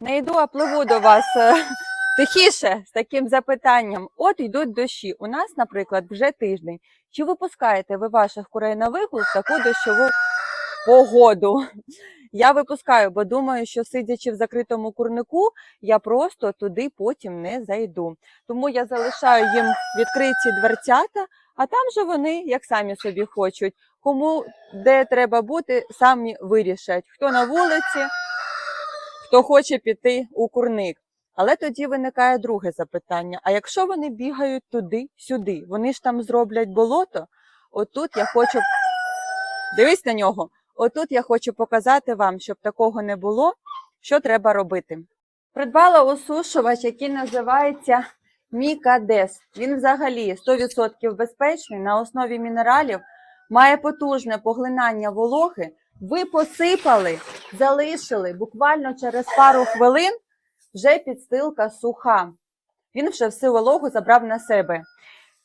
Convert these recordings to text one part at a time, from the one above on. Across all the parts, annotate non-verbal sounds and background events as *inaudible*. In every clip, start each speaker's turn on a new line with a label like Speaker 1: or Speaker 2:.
Speaker 1: Не йду, а пливу до вас е, *laughs* тихіше з таким запитанням. От йдуть дощі. У нас, наприклад, вже тиждень. Чи випускаєте ви ваших курей на вигул таку дощову погоду? *laughs* Я випускаю, бо думаю, що сидячи в закритому курнику, я просто туди потім не зайду. Тому я залишаю їм відкриті дверцята, а там же вони як самі собі хочуть. Кому де треба бути, самі вирішать. Хто на вулиці, хто хоче піти у курник. Але тоді виникає друге запитання: а якщо вони бігають туди-сюди, вони ж там зроблять болото? Отут я хочу дивись на нього. Отут я хочу показати вам, щоб такого не було, що треба робити. Придбала осушувач, який називається Мікадес. Він взагалі 100% безпечний на основі мінералів, має потужне поглинання вологи. Ви посипали, залишили буквально через пару хвилин вже підстилка суха. Він вже всю вологу забрав на себе.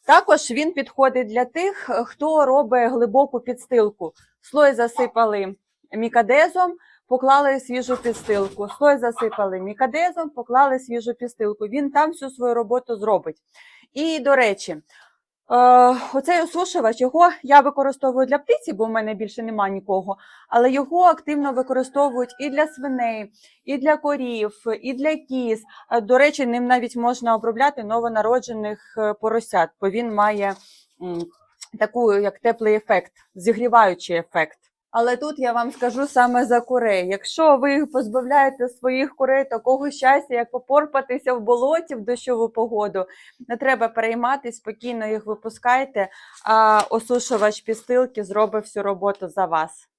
Speaker 1: Також він підходить для тих, хто робить глибоку підстилку. Слой засипали мікадезом, поклали свіжу підстилку. Слой засипали мікадезом, поклали свіжу підстилку. Він там всю свою роботу зробить. І, до речі, оцей осушувач, його я використовую для птиці, бо в мене більше немає нікого, але його активно використовують і для свиней, і для корів, і для кіз. Е, До речі, ним навіть можна обробляти новонароджених е, поросят, бо він має такий як теплий ефект, зігріваючий ефект. Але тут я вам скажу саме за курей. Якщо ви позбавляєте своїх курей такого щастя, як попорпатися в болоті в дощову погоду, не треба перейматися, спокійно їх випускайте, а осушувач пістилки зробить всю роботу за вас.